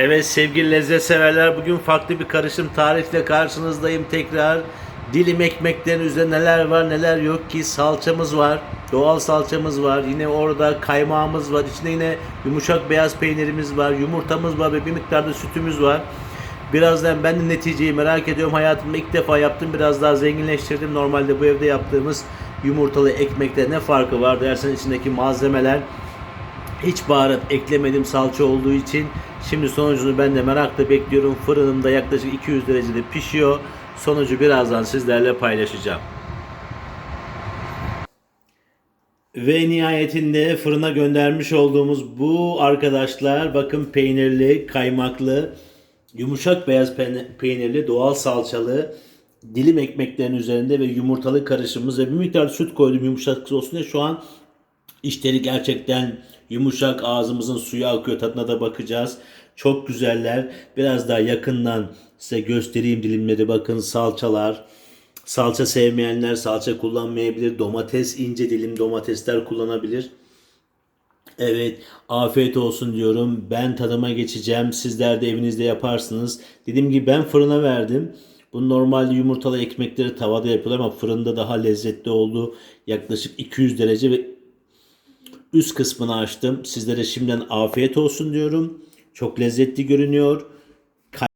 Evet sevgili lezzet severler bugün farklı bir karışım tarifle karşınızdayım tekrar. Dilim ekmeklerin üzerinde neler var neler yok ki salçamız var. Doğal salçamız var. Yine orada kaymağımız var. İçinde yine yumuşak beyaz peynirimiz var. Yumurtamız var ve bir miktarda sütümüz var. Birazdan ben de neticeyi merak ediyorum. Hayatımda ilk defa yaptım. Biraz daha zenginleştirdim. Normalde bu evde yaptığımız yumurtalı ekmekte ne farkı var dersen içindeki malzemeler hiç baharat eklemedim salça olduğu için. Şimdi sonucunu ben de merakla bekliyorum. Fırınımda yaklaşık 200 derecede pişiyor. Sonucu birazdan sizlerle paylaşacağım. Ve nihayetinde fırına göndermiş olduğumuz bu arkadaşlar bakın peynirli, kaymaklı, yumuşak beyaz pe- peynirli, doğal salçalı dilim ekmeklerin üzerinde ve yumurtalı karışımımız ve bir miktar süt koydum yumuşak olsun diye şu an İşleri gerçekten yumuşak ağzımızın suyu akıyor tadına da bakacağız. Çok güzeller. Biraz daha yakından size göstereyim dilimleri bakın salçalar. Salça sevmeyenler salça kullanmayabilir. Domates ince dilim domatesler kullanabilir. Evet, afiyet olsun diyorum. Ben tadıma geçeceğim. Sizler de evinizde yaparsınız. Dediğim gibi ben fırına verdim. Bu normalde yumurtalı ekmekleri tavada yapıyorlar ama fırında daha lezzetli oldu. Yaklaşık 200 derece ve üst kısmını açtım. Sizlere şimdiden afiyet olsun diyorum. Çok lezzetli görünüyor.